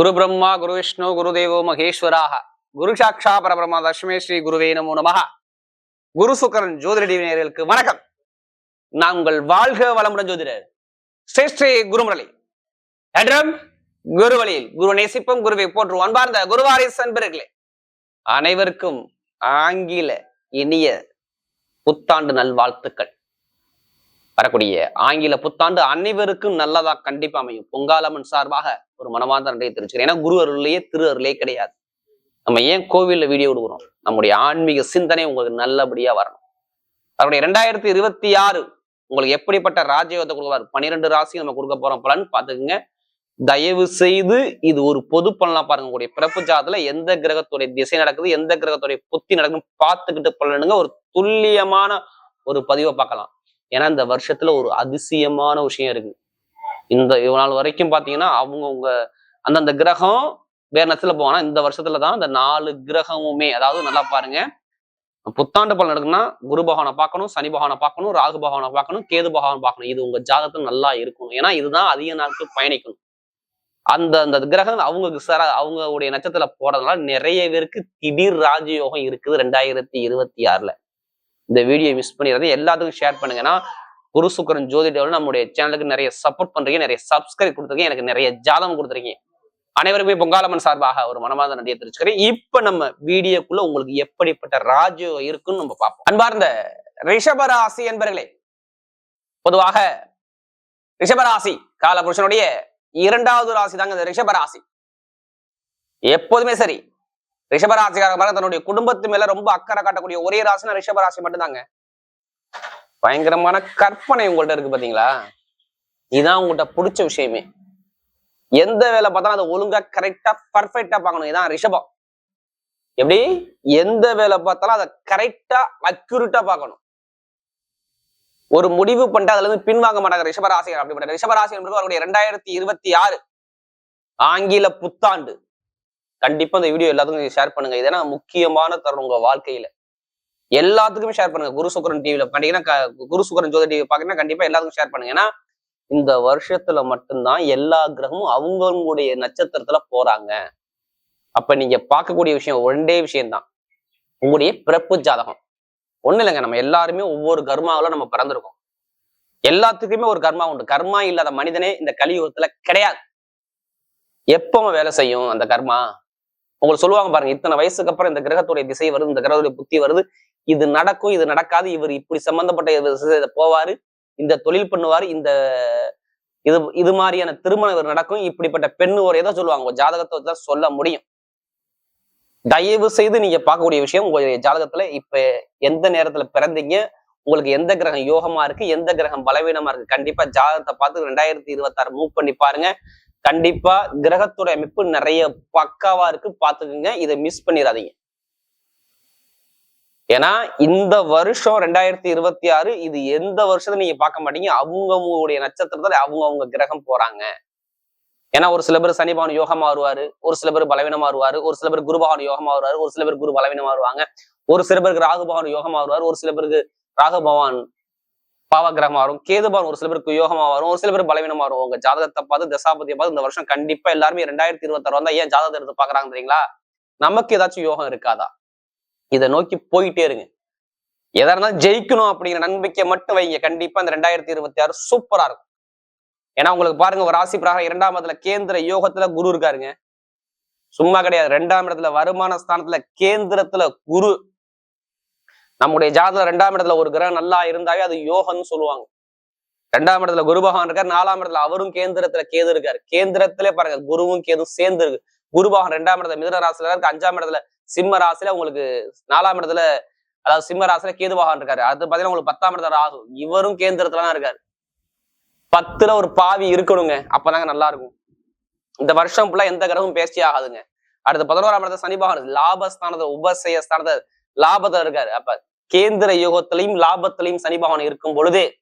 குரு பிரம்மா குரு விஷ்ணு குரு தேவோ மகேஸ்வராக. குரு சாட்சா பரபிரம்மா தஷ்மே ஸ்ரீ குருவே நமோ நமஹ. குரு சுக்கரன் ஜோதிட வணக்கம். நாங்கள் வாழ்க வளமுடன் ஜோதிடர். ஸ்ரீ ஸ்ரீ குருமுரளி. என்றும் குரு வழியில் குரு நேசிப்பம் குருவை போன்று அன்பார்ந்த குருவாரிஸ் அன்பர்களே அனைவருக்கும் ஆங்கில இனிய புத்தாண்டு நல்வாழ்த்துக்கள். வரக்கூடிய ஆங்கில புத்தாண்டு அனைவருக்கும் நல்லதா கண்டிப்பா அமையும். பொங்காலம்மன் சார்பாக ஒரு மனமார்ந்த நன்றியை தெரிவிச்சுக்கிறேன். ஏன்னா குரு அருளையே திரு அருளே கிடையாது. நம்ம ஏன் கோவில்ல வீடியோ விடுகிறோம்? நம்முடைய ஆன்மீக சிந்தனை உங்களுக்கு நல்லபடியா வரணும். அவருடைய ரெண்டாயிரத்தி இருபத்தி ஆறு உங்களுக்கு எப்படிப்பட்ட ராஜயோகத்தை கொடுக்குவார் பன்னிரெண்டு ராசி நம்ம கொடுக்க போறோம் பலன். பாத்துக்கோங்க தயவு செய்து இது ஒரு பொது பலனா பாருங்க. உங்களுடைய பிறப்பு ஜாதத்துல எந்த கிரகத்துடைய திசை நடக்குது எந்த கிரகத்துடைய புத்தி நடக்குதுன்னு பார்த்துக்கிட்டு பலனுங்க. ஒரு துல்லியமான ஒரு பதிவை பார்க்கலாம். ஏன்னா இந்த வருஷத்துல ஒரு அதிசயமான விஷயம் இருக்கு. இந்த நாள் வரைக்கும் பாத்தீங்கன்னா அவங்கவுங்க அந்தந்த கிரகம் வேற நேரத்துல போவானா இந்த வருஷத்துல தான் இந்த நாலு கிரகமுமே அதாவது நல்லா பாருங்க. புத்தாண்டு பலன் எடுக்குன்னா குரு பகவானை பார்க்கணும் சனி பகவானை பார்க்கணும் ராகு பகவானை பார்க்கணும் கேது பகவான் பார்க்கணும். இது உங்க ஜாதகத்துல நல்லா இருக்கணும் ஏன்னா இதுதான் அதிக நாட்கள் பயணிக்கணும் அந்த அந்த கிரகம் அவங்க சர அவங்களுடைய நட்சத்திரத்துல போறதுனால நிறைய பேருக்கு திடீர் ராஜயோகம் இருக்குது ரெண்டாயிரத்தி இருபத்தி ஆறுல. இந்த வீடியோ மிஸ் பண்ணிடுறது எல்லாத்துக்கும் ஷேர் பண்ணுங்கன்னா குரு சுக்கரன் ஜோதிடவில் நம்முடைய சேனலுக்கு நிறைய சப்போர்ட் பண்றீங்க நிறைய சப்ஸ்கிரைப் கொடுத்துருக்கீங்க எனக்கு நிறைய ஜாதகம் கொடுத்துருக்கீங்க. அனைவருமே பொங்காலம்மன் சார்பாக ஒரு மனமாத நன்றியை தெரிவிச்சுக்கிறேன். இப்ப நம்ம வீடியோக்குள்ள உங்களுக்கு எப்படிப்பட்ட ராஜயோகம் இருக்குன்னு நம்ம பார்ப்போம். அன்பார்ந்த ரிஷபராசி என்பர்களே பொதுவாக ரிஷபராசி காலபுருஷனுடைய இரண்டாவது ராசி தாங்க இந்த ரிஷபராசி எப்போதுமே சரி ரிஷபராசிக்காரங்க தன்னுடைய குடும்பத்து மேல ரொம்ப அக்கறை காட்டக்கூடிய ஒரே ராசினா ரிஷபராசி மட்டும்தாங்க. பயங்கரமான கற்பனை உங்கள்ட்ட இருக்கு பாத்தீங்களா? இதுதான் உங்கள்கிட்ட பிடிச்ச விஷயமே. எந்த வேலை பார்த்தாலும் அதை ஒழுங்கா கரெக்டா பர்ஃபெக்டா பார்க்கணும். இதான் ரிஷபம். எப்படி? எந்த வேலை பார்த்தாலும் அதை கரெக்டா அக்யூரேட்டா பார்க்கணும். ஒரு முடிவு பண்ணிட்டு அதுல இருந்து பின்வாங்க மாட்டாங்க ரிஷபராசி அப்படிப்பட்ட ரிஷபராசி என்பது அவருடைய ரெண்டாயிரத்தி இருபத்தி ஆறு ஆங்கில புத்தாண்டு. கண்டிப்பா இந்த வீடியோ எல்லாத்துக்கும் ஷேர் பண்ணுங்க. இதெல்லாம் முக்கியமான தருணம் உங்க வாழ்க்கையில. எல்லாத்துக்குமே ஷேர் பண்ணுங்க. குரு சுக்கரன் டிவில பாத்தீங்கன்னா குரு சுக்கரன் ஜோதி டிவி பாத்தீங்கன்னா கண்டிப்பா எல்லாத்துக்கும் ஷேர் பண்ணுங்க. ஏன்னா இந்த வருஷத்துல மட்டும்தான் எல்லா கிரகமும் அவங்களுடைய நட்சத்திரத்துல போறாங்க. அப்ப நீங்க பார்க்கக்கூடிய விஷயம் ஒன்றே விஷயம்தான். உங்களுடைய பிறப்பு ஜாதகம். ஒண்ணு இல்லைங்க. நம்ம எல்லாருமே ஒவ்வொரு கர்மாவில நம்ம பிறந்திருக்கோம். எல்லாத்துக்குமே ஒரு கர்மா உண்டு. கர்மா இல்லாத மனிதனே இந்த கலியுகத்துல கிடையாது. எப்போ வேலை செய்யும் அந்த கர்மா? உங்களுக்கு சொல்லுவாங்க பாருங்க இத்தனை வயசுக்கு அப்புறம் இந்த கிரகத்துடைய திசை வருது இந்த கிரகத்துடைய புத்தி வருது. இது நடக்கும் இது நடக்காது இவர் இப்படி சம்பந்தப்பட்ட போவாரு இந்த தொழில் பண்ணுவாரு இந்த இது இது மாதிரியான திருமணம் இவர் நடக்கும் இப்படிப்பட்ட பெண்ணு ஒரு ஏதோ சொல்லுவாங்க உங்க ஜாதகத்தை தான் சொல்ல முடியும். தயவு செய்து நீங்க பார்க்கக்கூடிய விஷயம் உங்களுடைய ஜாதகத்துல இப்ப எந்த நேரத்துல பிறந்தீங்க உங்களுக்கு எந்த கிரகம் யோகமா இருக்கு எந்த கிரகம் பலவீனமா இருக்கு கண்டிப்பா ஜாதகத்தை பார்த்து ரெண்டாயிரத்தி இருபத்தாறு மூவ் பண்ணி பாருங்க. கண்டிப்பா கிரகத்துடைய அமைப்பு நிறைய பக்காவா இருக்கு. பாத்துக்கோங்க இதை மிஸ் பண்ணிடாதீங்க. ஏன்னா இந்த வருஷம் ரெண்டாயிரத்தி இருபத்தி ஆறு இது எந்த வருஷத்தை நீங்க பார்க்க மாட்டீங்க? அவங்கவுங்களுடைய நட்சத்திரத்துல அவங்க அவங்க கிரகம் போறாங்க. ஏன்னா ஒரு சில பேர் சனிபவன் யோகமா வருவாரு. ஒரு சில பேர் பலவீனமா வருவாரு. ஒரு சில பேர் குருபவன் யோகமா வருவாரு. ஒரு சில பேர் குரு பலவீனமா வருவாங்க. ஒரு சில பேருக்கு ராகுபவன் யோகமா வருவாரு. ஒரு சில பேருக்கு ராகுபவான் பாவகிரகமா வரும் கேதுபான் ஒரு சில பேருக்கு யோகமா வரும் ஒரு சில பேர் பலவீனமா வரும் உங்க ஜாதகத்தை பார்த்து தசாபதியை பார்த்து இந்த வருஷம் கண்டிப்பா எல்லாருமே ரெண்டாயிரத்தி இருபத்தாறு வந்தா ஏன் ஜாதகத்தை எடுத்து பாக்குறாங்க தெரியுங்களா? நமக்கு ஏதாச்சும் யோகம் இருக்காதா? இதை நோக்கி போயிட்டே இருங்க. எதா இருந்தாலும் ஜெயிக்கணும் அப்படிங்கிற நம்பிக்கை மட்டும் வைங்க. கண்டிப்பா இந்த ரெண்டாயிரத்தி இருபத்தி ஆறு சூப்பரா இருக்கும். ஏன்னா உங்களுக்கு பாருங்க ஒரு ராசி பிரகாரம் இரண்டாம் இடத்துல கேந்திர யோகத்துல குரு இருக்காருங்க. சும்மா கிடையாது. ரெண்டாம் இடத்துல வருமான ஸ்தானத்துல கேந்திரத்துல குரு நம்முடைய ஜாதகம் ரெண்டாம் இடத்துல ஒரு கிரகம் நல்லா இருந்தாவே அது யோகம்னு சொல்லுவாங்க. ரெண்டாம் இடத்துல குரு பகவான் இருக்கார் நாலாம் இடத்துல அவரும் கேந்திரத்துல கேது இருக்காரு. கேந்திரத்திலே பாருங்க குருவும் கேதும் சேர்ந்து இருக்கு. குரு பகவான் ரெண்டாம் இடத்துல மிதன ராசில இருக்கு அஞ்சாம் இடத்துல சிம்ம ராசில உங்களுக்கு நாலாம் இடத்துல அதாவது சிம்ம ராசில கேது பகவான் இருக்காரு. அது பாத்தீங்கன்னா உங்களுக்கு பத்தாம் இடத்துல ராகு இவரும் கேந்திரத்துல தான் இருக்காரு. பத்துல ஒரு பாவி இருக்கணுங்க அப்பதாங்க நல்லா இருக்கும். இந்த வருஷம் ஃபுல்லா எந்த கிரகமும் பேசி ஆகாதுங்க. அடுத்த பதினோராம் இடத்துல சனி பகவான் லாபஸ்தானத்தை உபசய ஸ்தானத்தை லாபத்துல இருக்காரு. அப்ப கேந்திர யோகத்திலையும் லாபத்திலையும் சனி பகவான் இருக்கும் பொழுதே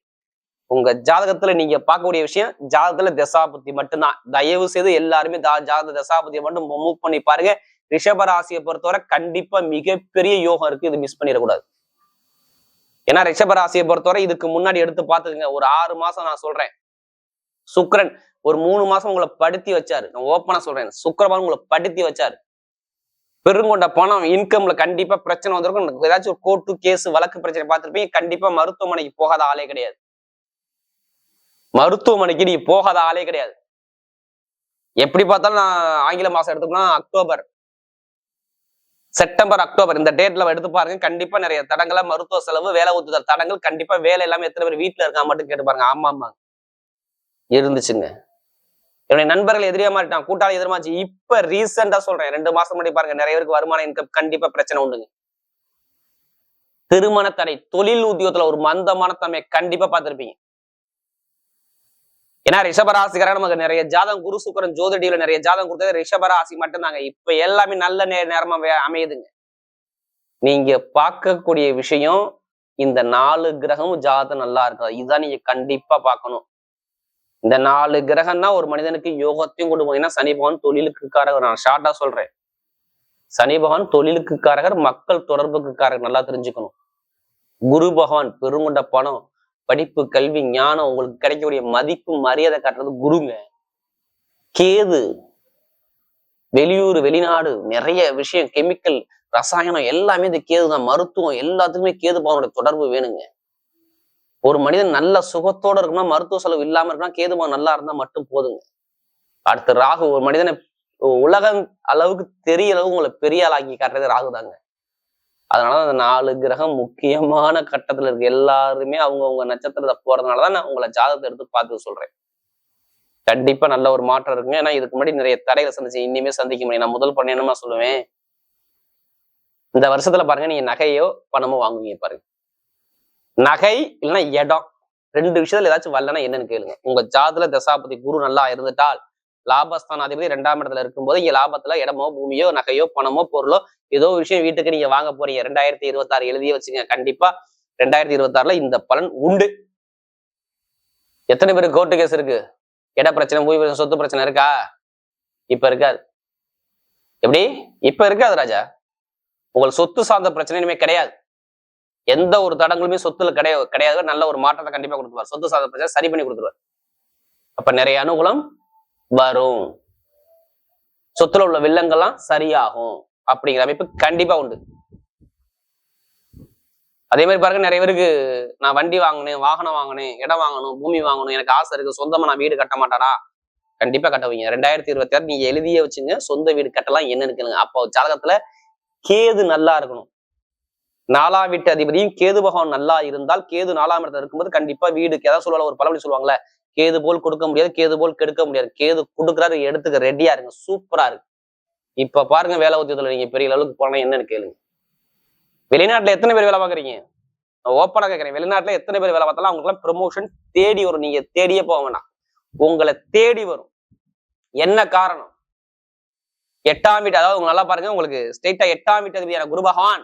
உங்க ஜாதகத்துல நீங்க பார்க்கக்கூடிய விஷயம் ஜாதகத்துல தசாபுத்தி மட்டும்தான். தயவு செய்து எல்லாருமே ஜாதக தசாபுத்தியை மட்டும் மூவ் பண்ணி பாருங்க. ரிஷபராசியை பொறுத்தவரை கண்டிப்பா மிகப்பெரிய யோகம் இருக்கு. இது மிஸ் பண்ணிடக்கூடாது. ஏன்னா ரிஷபராசியை பொறுத்தவரை இதுக்கு முன்னாடி எடுத்து பார்த்துக்கங்க. ஒரு ஆறு மாசம் நான் சொல்றேன். சுக்ரன் ஒரு மூணு மாசம் உங்களை படுத்தி வச்சாரு. நான் ஓப்பனா சொல்றேன். சுக்கரபான் உங்களை படுத்தி வச்சாரு. பெருங்கொண்ட பணம் இன்கம்ல கண்டிப்பா பிரச்சனை வந்திருக்கும். ஏதாச்சும் ஒரு கோர்ட்டு கேஸ் வழக்கு பிரச்சனை பார்த்துருப்பீங்க கண்டிப்பா மருத்துவமனைக்கு போகாத ஆளே கிடையாது. மருத்துவமனைக்கு நீ போகாத ஆளே கிடையாது. எப்படி பார்த்தாலும் நான் ஆங்கில மாசம் எடுத்துக்கணும் அக்டோபர். September October. இந்த டேட்ல எடுத்து பாருங்க கண்டிப்பா நிறைய தடங்களை மருத்துவ செலவு வேலை ஊத்துதல் தடங்கள் கண்டிப்பா வேலை இல்லாம எத்தனை பேர் வீட்டுல இருக்கா மட்டும் கேட்டு பாருங்க. ஆமா ஆமா இருந்துச்சுங்க. என்னுடைய நண்பர்கள் எதிரியா மாறிட்டான் கூட்டாளி எதிர்மாச்சு இப்ப ரீசெண்டா சொல்றேன். ரெண்டு மாசம் முன்னாடி பாருங்க நிறைய பேருக்கு வருமான இன்கம் கண்டிப்பா பிரச்சனை உண்டுங்க. திருமண தடை தொழில் உத்தியோகத்துல ஒரு மந்தமான தன்மை கண்டிப்பா பார்த்திருப்பீங்க. ஏன்னா ரிஷபராசிக்காரங்க நமக்கு நிறைய ஜாதகம் குரு சுக்கரன் ஜோதிடியில நிறைய ஜாதகம் கொடுத்தது ரிஷபராசி மட்டும்தாங்க. இப்ப எல்லாமே நல்ல நே நேரமா அமையுதுங்க. நீங்க பார்க்கக்கூடிய விஷயம் இந்த நாலு கிரகமும் ஜாதகம் நல்லா இருக்கா? இதுதான் நீங்க கண்டிப்பா பார்க்கணும். இந்த நாலு கிரகம்னா ஒரு மனிதனுக்கு யோகத்தையும் கொண்டு போனீங்கன்னா சனி பகவான் தொழிலுக்கு காரகர். நான் ஷார்ட்டா சொல்றேன். சனி பகவான் தொழிலுக்கு காரகர் மக்கள் தொடர்புக்கு காரகர். நல்லா தெரிஞ்சுக்கணும். குரு பகவான் பெருங்கொண்ட பணம் படிப்பு கல்வி ஞானம் உங்களுக்கு கிடைக்கக்கூடிய மதிப்பு மரியாதை காட்டுறது குருங்க. கேது வெளியூர் வெளிநாடு நிறைய விஷயம் கெமிக்கல் ரசாயனம் எல்லாமே இந்த கேது தான் மருத்துவம் எல்லாத்துக்குமே கேது பகவானுடைய தொடர்பு வேணுங்க. ஒரு மனிதன் நல்ல சுகத்தோட இருக்கணும் மருத்துவ செலவு இல்லாம இருக்கணும் கேதுமா நல்லா இருந்தா மட்டும் போதுங்க. அடுத்து ராகு ஒரு மனிதனை உலகம் அளவுக்கு தெரிய அளவு உங்களை பெரிய ஆளாக்கி காட்டுறது ராகு தாங்க. அதனால அந்த நாலு கிரகம் முக்கியமான கட்டத்துல இருக்கு. எல்லாருமே அவங்கவுங்க நட்சத்திரத்தை போறதுனாலதான் நான் உங்களை ஜாதகத்தை எடுத்து பார்த்து சொல்றேன். கண்டிப்பா நல்ல ஒரு மாற்றம் இருக்குங்க. ஏன்னா இதுக்கு முன்னாடி நிறைய தடைகளை சந்திச்சு இனிமே சந்திக்க முடியும் நான் முதல் பண்ண என்னமா சொல்லுவேன்? இந்த வருஷத்துல பாருங்க நீங்க நகையோ பணமோ வாங்குவீங்க பாருங்க. நகை இல்லைன்னா இடம். ரெண்டு விஷயத்துல ஏதாச்சும் வரலன்னா என்னன்னு கேளுங்க. உங்க ஜாதல தசாபதி குரு நல்லா இருந்துட்டால் லாபஸ்தான அதிபதி ரெண்டாம் இடத்துல இருக்கும்போது இங்க லாபத்துல இடமோ பூமியோ நகையோ பணமோ பொருளோ ஏதோ ஒரு விஷயம் வீட்டுக்கு நீங்க வாங்க போறீங்க. ரெண்டாயிரத்தி இருபத்தாறு எழுதிய வச்சுங்க கண்டிப்பா ரெண்டாயிரத்தி இருபத்தாறுல இந்த பலன் உண்டு. எத்தனை பேருக்கு கோர்ட்டு கேஸ் இருக்கு? இட பிரச்சனை பூமி பிரச்சனை சொத்து பிரச்சனை இருக்கா? இப்ப இருக்காது. எப்படி? இப்ப இருக்காது ராஜா. உங்கள் சொத்து சார்ந்த பிரச்சனை இனிமே கிடையாது. எந்த ஒரு தடங்களுமே சொத்துல கிடையாது கிடையாது. நல்ல ஒரு மாற்றத்தை கண்டிப்பா கொடுத்துருவார். சொத்து சார்ந்த பிரச்சனை சரி பண்ணி கொடுத்துருவார். அப்ப நிறைய அனுகூலம் வரும். சொத்துல உள்ள வில்லங்கள்லாம் சரியாகும் அப்படிங்கிற அமைப்பு கண்டிப்பா உண்டு. அதே மாதிரி பாருங்க நிறைய பேருக்கு நான் வண்டி வாங்கினேன் வாகனம் வாங்கினேன் இடம் வாங்கணும் பூமி வாங்கணும் எனக்கு ஆசை இருக்கு. சொந்தமா நான் வீடு கட்ட மாட்டானா? கண்டிப்பா கட்டவீங்க ரெண்டாயிரத்தி இருபத்தி ஆறு நீங்க எழுதிய வச்சுங்க. சொந்த வீடு கட்டலாம் என்னன்னு கேளுங்க. அப்போ ஜாதகத்துல கேது நல்லா இருக்கணும். நாலாம் வீட்டு அதிபதியும் கேது பகவான் நல்லா இருந்தால் கேது நாலாம் இடத்துல இருக்கும்போது கண்டிப்பா வீடு ஏதாவது சொல்லுவாங்க ஒரு பழமொழி சொல்லுவாங்கல்ல கேது போல் கொடுக்க முடியாது கேது போல் கெடுக்க முடியாது. கேது கொடுக்குறாரு எடுத்துக்க ரெடியா இருங்க சூப்பரா இருக்கு. இப்ப பாருங்க வேலை உத்தியத்துல நீங்க பெரிய அளவுக்கு போனா என்னன்னு கேளுங்க. வெளிநாட்டுல எத்தனை பேர் வேலை பாக்குறீங்க ஓப்பனா கேட்கறேன் வெளிநாட்டுல எத்தனை பேர் வேலை பார்த்தாலும் அவங்களுக்கு ப்ரமோஷன் தேடி வரும். நீங்க தேடியே போக வேணாம். உங்களை தேடி வரும். என்ன காரணம்? எட்டாம் வீட்டு அதாவது உங்க நல்லா பாருங்க உங்களுக்கு ஸ்ட்ரெயிட்டா எட்டாம் வீட்டு அதிபதியான குரு பகவான்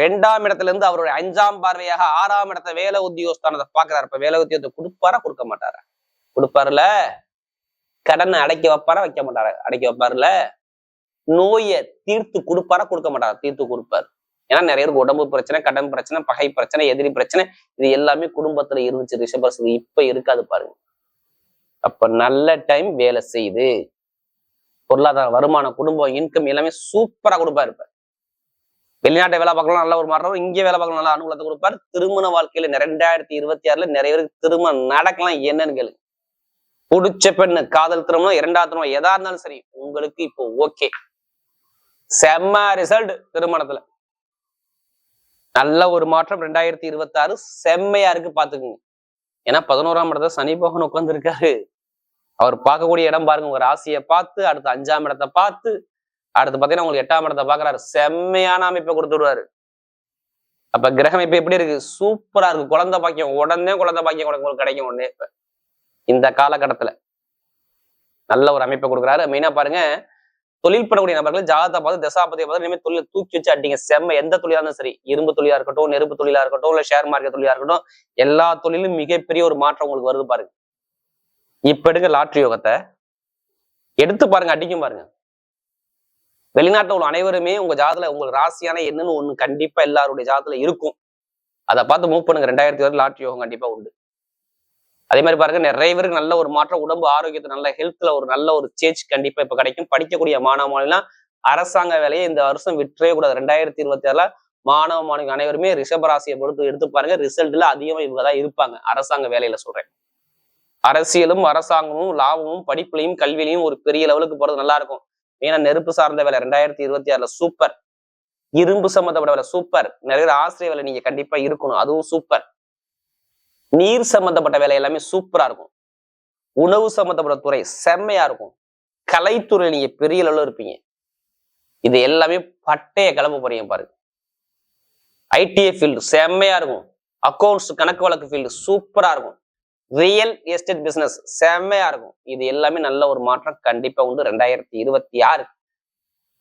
ரெண்டாம் இடத்துல இருந்து அவருடைய அஞ்சாம் பார்வையாக ஆறாம் இடத்த வேலை உத்தியோகஸ்தானத்தை பாக்குறாரு இப்ப வேலை உத்தியோகத்தை கொடுப்பாரா கொடுக்க மாட்டாரா? கொடுப்பாருல? கடனை அடைக்க வைப்பாரா வைக்க மாட்டாரா? அடைக்க வைப்பாருல? நோயை தீர்த்து கொடுப்பாரா கொடுக்க மாட்டாரா? தீர்த்து கொடுப்பாரு. ஏன்னா நிறைய பேருக்கு உடம்பு பிரச்சனை கடன் பிரச்சனை பகை பிரச்சனை எதிரி பிரச்சனை இது எல்லாமே குடும்பத்துல இருந்துச்சு ரிஷபரசு இப்ப இருக்காது பாருங்க. அப்ப நல்ல டைம் வேலை செய்யுது. பொருளாதார வருமானம் குடும்பம் இன்கம் எல்லாமே சூப்பரா கொடுப்பாரு இப்ப. வெளிநாட்டை வேலை பார்க்கலாம் நல்ல ஒரு மாற்றம் இங்கே வேலை பார்க்கலாம் நல்ல அனுகூலத்தை கொடுப்பார். திருமண வாழ்க்கையில ரெண்டாயிரத்தி இருபத்தி ஆறுல நிறைய பேருக்கு திருமணம் நடக்கலாம். என்னன்னு கேளு. பிடிச்ச பெண்ணு காதல் திருமணம் இரண்டாவது திருமணம் எதா இருந்தாலும் சரி உங்களுக்கு இப்போ ஓகே. செம்ம ரிசல்ட் திருமணத்துல. நல்ல ஒரு மாற்றம் ரெண்டாயிரத்தி இருபத்தி ஆறு. செம்மையா இருக்கு பாத்துக்குங்க ஏன்னா பதினோராம் இடத்துல சனி பகவான் உட்கார்ந்து இருக்காரு அவர் பார்க்கக்கூடிய இடம் பாருங்க உங்க ராசியை பார்த்து அடுத்து அஞ்சாம் இடத்தை பார்த்து அடுத்து பாத்தீங்கன்னா உங்களுக்கு எட்டாம் இடத்தை பாக்குறாரு செம்மையான அமைப்பை கொடுத்துடுவாரு அப்ப கிரகம் இப்ப எப்படி இருக்கு? சூப்பரா இருக்கு. குழந்தை பாக்கியம். உடனே குழந்தை பாக்கியம் உங்களுக்கு கிடைக்கும் உடனே இப்ப. இந்த காலகட்டத்துல. நல்ல ஒரு அமைப்பை கொடுக்குறாரு. மெயினா பாருங்க தொழில் பண்ணக்கூடிய நபர்கள் ஜாதகத்தை பார்த்து தசாபதியை பார்த்து இனிமேல் தொழில் தூக்கி வச்சு அடிங்க. செம்ம எந்த தொழிலா இருந்தாலும் சரி இரும்பு தொழிலா இருக்கட்டும் நெருப்பு தொழிலா இருக்கட்டும் இல்ல ஷேர் மார்க்கெட் தொழிலா இருக்கட்டும் எல்லா தொழிலும் மிகப்பெரிய ஒரு மாற்றம் உங்களுக்கு வருது பாருங்க. இப்ப எடுங்க லாட்ரி யோகத்தை எடுத்து பாருங்க அடிக்கும் பாருங்க. வெளிநாட்டில் உள்ள அனைவருமே உங்க ஜாதத்துல உங்களுக்கு ராசியான என்னன்னு ஒண்ணு கண்டிப்பா எல்லாருடைய ஜாதத்துல இருக்கும். அதை பார்த்து மூவ் பண்ணுங்க. ரெண்டாயிரத்தி இருபது லாட்ரி யோகம் கண்டிப்பா உண்டு. அதே மாதிரி பாருங்க நிறைய பேருக்கு நல்ல ஒரு மாற்றம் உடம்பு ஆரோக்கியத்தை நல்ல ஹெல்த்ல ஒரு நல்ல ஒரு சேஞ்ச் கண்டிப்பா இப்ப கிடைக்கும். படிக்கக்கூடிய மாணவ மாணவிலாம் அரசாங்க வேலையை இந்த வருஷம் விட்டுறவே கூடாது. ரெண்டாயிரத்தி இருபத்தி ஆறுல மாணவ மாணவி அனைவருமே ரிஷபராசியை பொறுத்து எடுத்து பாருங்க. ரிசல்ட்ல அதிகமா இவங்க தான் இருப்பாங்க. அரசாங்க வேலையில சொல்றேன். அரசியலும் அரசாங்கமும் லாபமும் படிப்புலையும் கல்வியிலையும் ஒரு பெரிய லெவலுக்கு போறது நல்லா இருக்கும். ஏன்னா நெருப்பு சார்ந்த வேலை ரெண்டாயிரத்தி இருபத்தி ஆறுல சூப்பர் இரும்பு சம்மந்தப்பட்ட வேலை சூப்பர் நிறைய ஆசிரியர் வேலை நீங்க கண்டிப்பா இருக்கணும். அதுவும் சூப்பர் நீர் சம்பந்தப்பட்ட வேலை எல்லாமே சூப்பரா இருக்கும். உணவு சம்பந்தப்பட்ட துறை செம்மையா இருக்கும். கலைத்துறை நீங்க பெரிய அளவில் இருப்பீங்க. இது எல்லாமே பட்டைய கிளம்ப போறீங்க பாருங்க. ஐடிஐ ஃபீல்டு செம்மையா இருக்கும். அக்கௌண்ட்ஸ் கணக்கு வழக்கு ஃபீல்டு சூப்பரா இருக்கும். ரியல் எஸ்டேட் பிசினஸ் செம்மையா இருக்கும். இது எல்லாமே நல்ல ஒரு மாற்றம் கண்டிப்பா உண்டு. ரெண்டாயிரத்தி இருபத்தி ஆறு.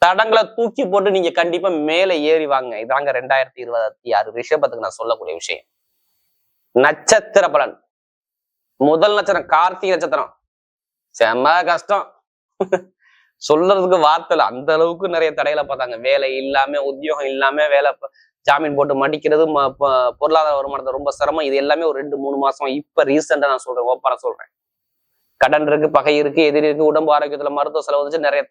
தடங்களை தூக்கி போட்டு நீங்க கண்டிப்பா மேலே ஏறி வாங்க. இதாங்க ரெண்டாயிரத்தி இருபத்தி ஆறு ரிஷபத்துக்கு நான் சொல்லக்கூடிய விஷயம். நட்சத்திர பலன். முதல் நட்சத்திரம் கார்த்திகை நட்சத்திரம். செம்ம கஷ்டம். சொல்றதுக்கு வார்த்தை அந்த அளவுக்கு நிறைய தடைகளை பார்த்தாங்க. வேலை இல்லாம உத்தியோகம் இல்லாம வேலை ஜாமீன் போட்டு மடிக்கிறது பொருளாதார வருமானத்தை ரொம்ப சிரமம். இது எல்லாமே ஒரு ரெண்டு மூணு மாசம். இப்ப ரீசெண்டா நான் சொல்றேன் ஓப்பரா சொல்றேன். கடன் இருக்கு பகை இருக்கு எதிரி இருக்கு உடம்பு ஆரோக்கியத்துல மருத்துவ செலவு வந்துச்சு நிறைய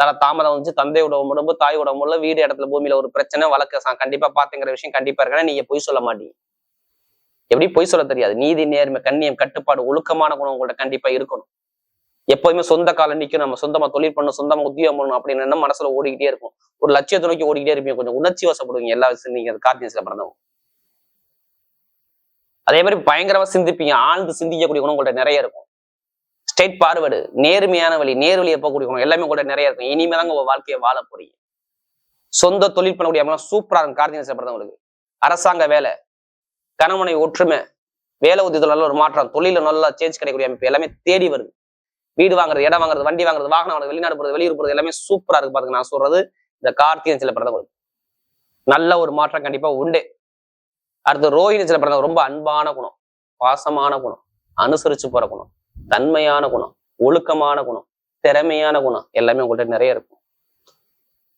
தர தாமதம் வந்துச்சு தந்தையோட உடம்பு தாயோட உடம்புல வீடு இடத்துல பூமியில ஒரு பிரச்சனை வழக்கு கண்டிப்பா பாத்துங்கிற விஷயம் கண்டிப்பா இருக்கா நீங்க பொய் சொல்ல மாட்டீங்க. எப்படி பொய் சொல்ல தெரியாது. நீதி நேர்மை கண்ணியம் கட்டுப்பாடு ஒழுக்கமான குணம் உங்கள்ட்ட கண்டிப்பா இருக்கணும். எப்போதுமே சொந்த கால நிற்கும் நம்ம சொந்தமா தொழில் பண்ணணும் சொந்தமா உத்தியோகம் பண்ணணும் அப்படின்னு என்ன மனசுல ஓடிக்கிட்டே இருக்கும். ஒரு லட்சியத்தை நோக்கி ஓடிக்கிட்டே இருப்பீங்க. கொஞ்சம் உணர்ச்சி வசப்படுவீங்க. எல்லா விஷயம் நீங்க கார்த்தியஸ்ல பிறந்தவங்க அதே மாதிரி பயங்கரமா சிந்திப்பீங்க. ஆழ்ந்து சிந்திக்கக்கூடிய குணம் உங்கள்ட்ட நிறைய இருக்கும். ஸ்ட்ரெயிட் பார்வர்டு நேர்மையான வழி நேர் வழியை போகக்கூடிய குணம் எல்லாமே உங்கள்ட்ட நிறைய இருக்கும். இனிமே தாங்க உங்க வாழ்க்கையை வாழ போறீங்க. சொந்த தொழில் பண்ணக்கூடிய அமைப்பு சூப்பரா இருக்கும். கார்த்திகை பிறந்தவங்களுக்கு அரசாங்க வேலை கணவனை ஒற்றுமை வேலை உத்தியத்தில் நல்ல ஒரு மாற்றம் தொழில நல்லா சேஞ்ச் கிடைக்கக்கூடிய அமைப்பு எல்லாமே தேடி வருது. வீடு வாங்குறது இடம் வாங்குறது வண்டி வாங்குறது வாகனம் வாங்குறது வெளிநாடு போறது வெளியூர் போறது எல்லாமே சூப்பரா இருக்கு பாருங்க. நான் சொல்றது இந்த கார்த்திகை சில பிறந்தவங்களுக்கு நல்ல ஒரு மாற்றம் கண்டிப்பா உண்டு. அடுத்து ரோஹிணி சில பிறந்தவர் ரொம்ப அன்பான குணம். பாசமான குணம். அனுசரிச்சு போற குணம். தன்மையான குணம். ஒழுக்கமான குணம். திறமையான குணம். எல்லாமே உங்கள்ட்ட நிறைய இருக்கும்.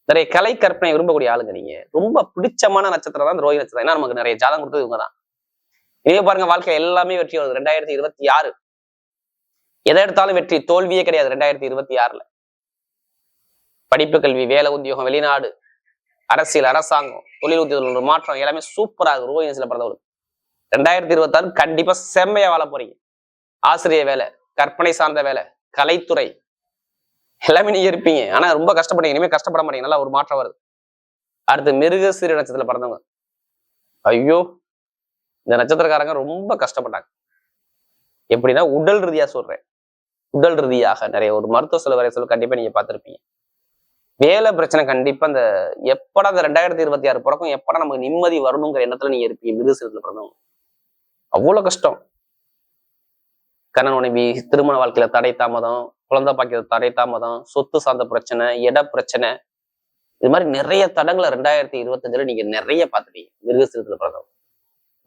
நிறைய கலை கற்பனை விரும்பக்கூடிய ஆளுங்க நீங்க. ரொம்ப பிடிச்சமான நட்சத்திரம் தான் இந்த நட்சத்திரம். ஏன்னா நமக்கு நிறைய ஜாதகம் கொடுத்தது இவங்க தான். இதே பாருங்க வாழ்க்கை எல்லாமே வெற்றி வருது ரெண்டாயிரத்தி இருபத்தி ஆறு. எதை எடுத்தாலும் வெற்றி தோல்வியே கிடையாது ரெண்டாயிரத்தி இருபத்தி ஆறுல. படிப்பு கல்வி வேலை உத்தியோகம் வெளிநாடு அரசியல் அரசாங்கம் தொழில் உத்தியோகம் மாற்றம் எல்லாமே சூப்பரா இருக்கு. சில பிறந்தவர்கள் ரெண்டாயிரத்தி இருபத்தி ஆறு கண்டிப்பா செம்மையா வாழ போறீங்க. ஆசிரியர் வேலை கற்பனை சார்ந்த வேலை கலைத்துறை எல்லாமே நீங்க இருப்பீங்க. ஆனா ரொம்ப கஷ்டப்படுங்க இனிமே கஷ்டப்பட மாட்டீங்க. நல்லா ஒரு மாற்றம் வருது. அடுத்து மிருக சீர நட்சத்திரத்துல பிறந்தவங்க. ஐயோ இந்த நட்சத்திரக்காரங்க ரொம்ப கஷ்டப்பட்டாங்க. எப்படின்னா உடல் ரீதியா சொல்றேன். உடல் ரீதியாக நிறைய ஒரு மருத்துவ செலவு சொல்ல கண்டிப்பா நீங்க பார்த்துருப்பீங்க. வேலை பிரச்சனை கண்டிப்பா அந்த எப்படா அந்த ரெண்டாயிரத்தி இருபத்தி ஆறு பிறக்கும் எப்படா நமக்கு நிம்மதி வரணுங்கிற எண்ணத்துல நீங்க இருப்பீங்க மிருகசீரத்துல பிறந்தவங்க. அவ்வளவு கஷ்டம். கணவன் மனைவி திருமண வாழ்க்கையில தடை தாமதம் குழந்தை பாக்கிய தடை தாமதம் சொத்து சார்ந்த பிரச்சனை இட பிரச்சனை. இது மாதிரி நிறைய தடங்களை ரெண்டாயிரத்தி இருபத்தஞ்சுல நீங்க நிறைய பார்த்துட்டீங்க மிருகசீரத்துல பிறந்தவங்க.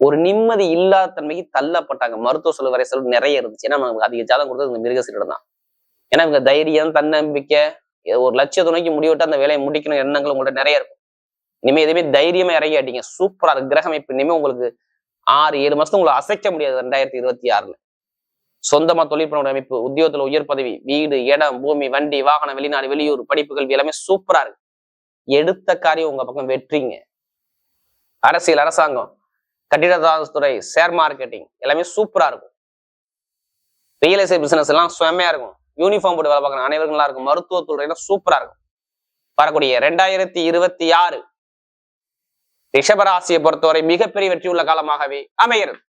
ஒரு நிம்மதி இல்லாத தன்மைக்கு தள்ளப்பட்டாங்க. மருத்துவ செலவு வரை செலவு நிறைய இருந்துச்சு. ஏன்னா நமக்கு அதிக ஜாதகம் கொடுத்தது இந்த மிருகசீரிடம் தான். ஏன்னா இவங்க தைரியம் தன்னம்பிக்கை ஒரு லட்சிய துணைக்கு முடிவிட்டு அந்த வேலையை முடிக்கணும் எண்ணங்கள் உங்கள்ட்ட நிறைய இருக்கும். இனிமே எதுவுமே தைரியமா இறங்கி சூப்பரா இருக்கு. கிரகம் இப்ப இனிமே உங்களுக்கு ஆறு ஏழு மாசத்துக்கு உங்களை அசைக்க முடியாது ரெண்டாயிரத்தி இருபத்தி ஆறுல. சொந்தமா தொழில் பண்ண அமைப்பு உத்தியோகத்துல உயர் பதவி வீடு இடம் பூமி வண்டி வாகனம் வெளிநாடு வெளியூர் படிப்பு கல்வி எல்லாமே சூப்பரா இருக்கு. எடுத்த காரியம் உங்க பக்கம் வெற்றிங்க. அரசியல் அரசாங்கம். கட்டிடத்துறை ஷேர் மார்க்கெட்டிங் எல்லாமே சூப்பரா இருக்கும். ரியல் எஸ்டேட் பிசினஸ் எல்லாம் செம்மையா இருக்கும். யூனிஃபார்ம் போட்டு வேலை பார்க்குற அனைவருக்கும் நல்லா இருக்கும். மருத்துவத்துறையில சூப்பரா இருக்கும். வரக்கூடிய ரெண்டாயிரத்தி இருபத்தி ஆறு ரிஷபராசியை பொறுத்தவரை மிகப்பெரிய வெற்றி உள்ள காலமாகவே அமைகிறது.